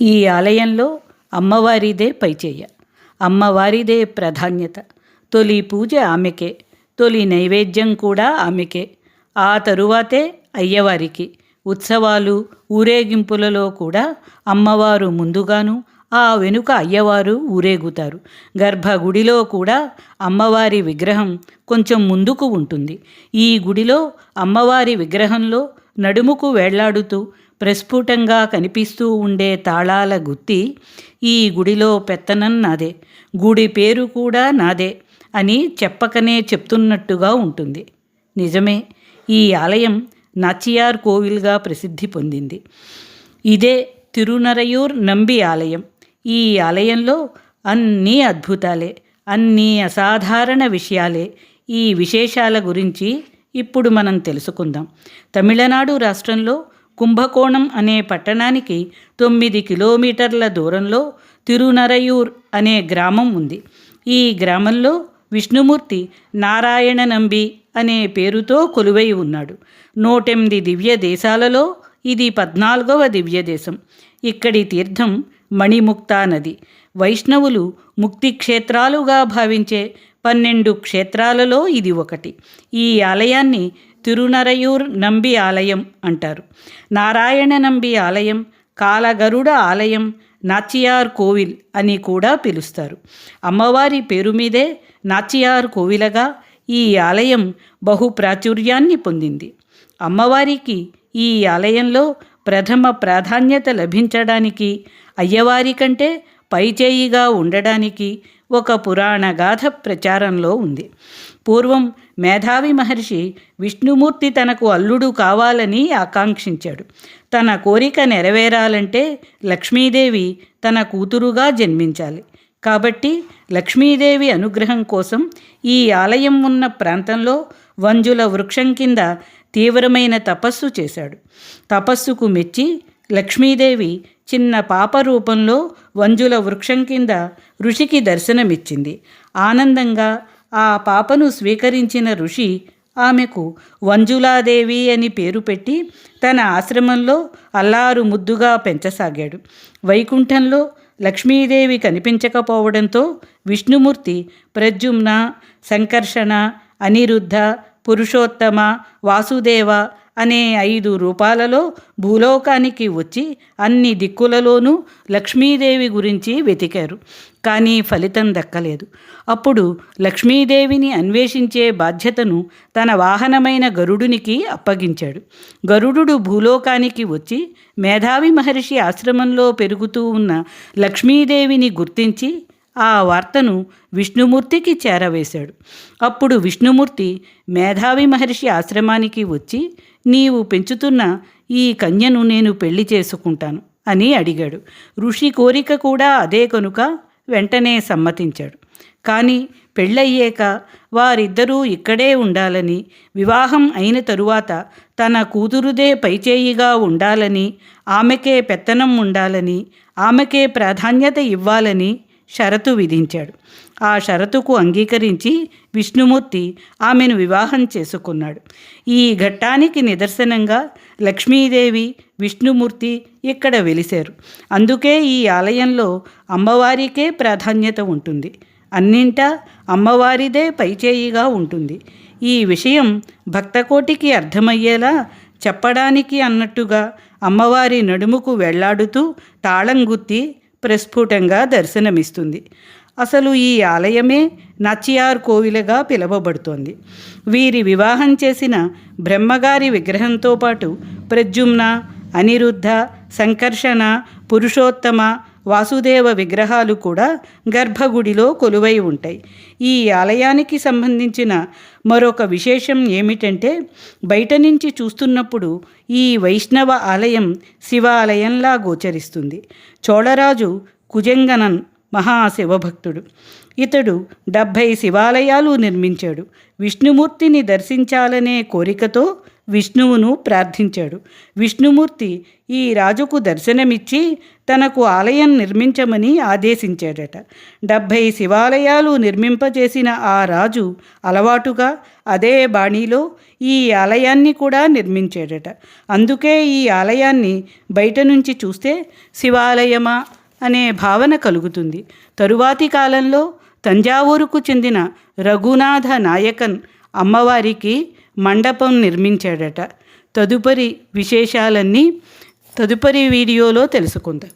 ఈ ఆలయంలో అమ్మవారిదే పైచేయ. అమ్మవారిదే ప్రాధాన్యత. తొలి పూజ ఆమెకే. తొలి నైవేద్యం కూడా ఆమెకే. ఆ తరువాతే అయ్యవారికి. ఉత్సవాలు ఊరేగింపులలో కూడా అమ్మవారు ముందుగాను ఆ వెనుక అయ్యవారు ఊరేగుతారు. గర్భగుడిలో కూడా అమ్మవారి విగ్రహం కొంచెం ముందుకు ఉంటుంది. ఈ గుడిలో అమ్మవారి విగ్రహంలో నడుముకు వేళ్ళాడుతూ ప్రస్ఫుటంగా కనిపిస్తూ ఉండే తాళాల గుత్తి ఈ గుడిలో పెత్తనం నాదే గుడి పేరు కూడా నాదే అని చెప్పకనే చెప్తున్నట్టుగా ఉంటుంది. నిజమే ఈ ఆలయం నాచియార్ కోవిల్గా ప్రసిద్ధి పొందింది. ఇదే తిరునరయూర్ నంబి ఆలయం. ఈ ఆలయంలో అన్నీ అద్భుతాలే అన్నీ అసాధారణ విషయాలే ఈ విశేషాల గురించి ఇప్పుడు మనం తెలుసుకుందాం. తమిళనాడు రాష్ట్రంలో కుంభకోణం అనే పట్టణానికి తొమ్మిది కిలోమీటర్ల దూరంలో తిరునరయూర్ అనే గ్రామం ఉంది. ఈ గ్రామంలో విష్ణుమూర్తి నారాయణ నంబి అనే పేరుతో కొలువై ఉన్నాడు. నూటెనిమిది దివ్య దేశాలలో ఇది పద్నాలుగవ దివ్య దేశం. ఇక్కడి తీర్థం మణిముక్తా నది. వైష్ణవులు ముక్తి క్షేత్రాలుగా భావించే పన్నెండు క్షేత్రాలలో ఇది ఒకటి. ఈ ఆలయాన్ని తిరునరయూర్ నంబి ఆలయం అంటారు. నారాయణ నంబి ఆలయం కాలగరుడ ఆలయం నాచియార్ కోవిల్ అని కూడా పిలుస్తారు. అమ్మవారి పేరు మీదే నాచియార్ కోవిలగా ఈ ఆలయం బహు ప్రాచుర్యాన్ని పొందింది. అమ్మవారికి ఈ ఆలయంలో ప్రథమ ప్రాధాన్యత లభించడానికి అయ్యవారి కంటే పైచేయిగా ఉండడానికి ఒక పురాణ గాథ ప్రచారంలో ఉంది. పూర్వం మేధావి మహర్షి విష్ణుమూర్తి తనకు అల్లుడు కావాలని ఆకాంక్షించాడు. తన కోరిక నెరవేరాలంటే లక్ష్మీదేవి తన కూతురుగా జన్మించాలి. కాబట్టి లక్ష్మీదేవి అనుగ్రహం కోసం ఈ ఆలయం ఉన్న ప్రాంతంలో వంజుల వృక్షం కింద తీవ్రమైన తపస్సు చేశాడు. తపస్సుకు మెచ్చి లక్ష్మీదేవి చిన్న పాప రూపంలో వంజుల వృక్షం కింద ఋషికి దర్శనమిచ్చింది. ఆనందంగా ఆ పాపను స్వీకరించిన ఋషి ఆమెకు వంజులాదేవి అని పేరు పెట్టి తన ఆశ్రమంలో అల్లారు ముద్దుగా పెంచసాగాడు. వైకుంఠంలో లక్ష్మీదేవి కనిపించకపోవడంతో విష్ణుమూర్తి ప్రద్యుమ్న సంకర్షణ అనిరుద్ధ పురుషోత్తమ వాసుదేవ అనే ఐదు రూపాలలో భూలోకానికి వచ్చి అన్ని దిక్కులలోనూ లక్ష్మీదేవి గురించి వెతికారు. కానీ ఫలితం దక్కలేదు. అప్పుడు లక్ష్మీదేవిని అన్వేషించే బాధ్యతను తన వాహనమైన గరుడునికి అప్పగించాడు. గరుడు భూలోకానికి వచ్చి మేధావి మహర్షి ఆశ్రమంలో పెరుగుతూ ఉన్న లక్ష్మీదేవిని గుర్తించి ఆ వార్తను విష్ణుమూర్తికి చేరవేశాడు. అప్పుడు విష్ణుమూర్తి మేధావి మహర్షి ఆశ్రమానికి వచ్చి నీవు పెంచుతున్న ఈ కన్యను నేను పెళ్ళి చేసుకుంటాను అని అడిగాడు. ఋషి కోరిక కూడా అదే కనుక వెంటనే సమ్మతించాడు. కానీ పెళ్ళయ్యాక వారిద్దరూ ఇక్కడే ఉండాలని వివాహం అయిన తరువాత తన కూతురుదే పైచేయిగా ఉండాలని ఆమెకే పెత్తనం ఉండాలని ఆమెకే ప్రాధాన్యత ఇవ్వాలని షరతు విధించాడు. ఆ షరతుకు అంగీకరించి విష్ణుమూర్తి ఆమెను వివాహం చేసుకున్నాడు. ఈ ఘట్టానికి నిదర్శనంగా లక్ష్మీదేవి విష్ణుమూర్తి ఇక్కడ వెలిశారు. అందుకే ఈ ఆలయంలో అమ్మవారికే ప్రాధాన్యత ఉంటుంది. అన్నింటా అమ్మవారిదే పైచేయిగా ఉంటుంది. ఈ విషయం భక్తకోటికి అర్థమయ్యేలా చెప్పడానికి అన్నట్టుగా అమ్మవారి నడుముకు వెళ్ళాడుతూ తాళం గుత్తి ప్రస్ఫుటంగా దర్శనమిస్తుంది. అసలు ఈ ఆలయమే నచ్చియార్ కోవిలగా పిలువబడుతోంది. వీరి వివాహం చేసిన బ్రహ్మగారి విగ్రహంతో పాటు ప్రద్యుమ్న అనిరుద్ధ సంకర్షణ పురుషోత్తమ వాసుదేవ విగ్రహాలు కూడా గర్భగుడిలో కొలువై ఉంటాయి. ఈ ఆలయానికి సంబంధించిన మరొక విశేషం ఏమిటంటే బయట నుంచి చూస్తున్నప్పుడు ఈ వైష్ణవ ఆలయం శివాలయంలా గోచరిస్తుంది. చోళరాజు కుజంగనన్ మహాశివభక్తుడు. ఇతడు డెబ్భై శివాలయాలు నిర్మించాడు. విష్ణుమూర్తిని దర్శించాలనే కోరికతో విష్ణువును ప్రార్థించాడు. విష్ణుమూర్తి ఈ రాజుకు దర్శనమిచ్చి తనకు ఆలయం నిర్మించమని ఆదేశించాడట. డెబ్భై శివాలయాలు నిర్మింపజేసిన ఆ రాజు అలవాటుగా అదే బాణీలో ఈ ఆలయాన్ని కూడా నిర్మించాడట. అందుకే ఈ ఆలయాన్ని బయట నుంచి చూస్తే శివాలయమా అనే భావన కలుగుతుంది. తరువాతి కాలంలో తంజావూరుకు చెందిన రఘునాథ నాయకన్ అమ్మవారికి మండపం నిర్మించాడట. తదుపరి విశేషాలన్నీ తదుపరి వీడియోలో తెలుసుకుందాం.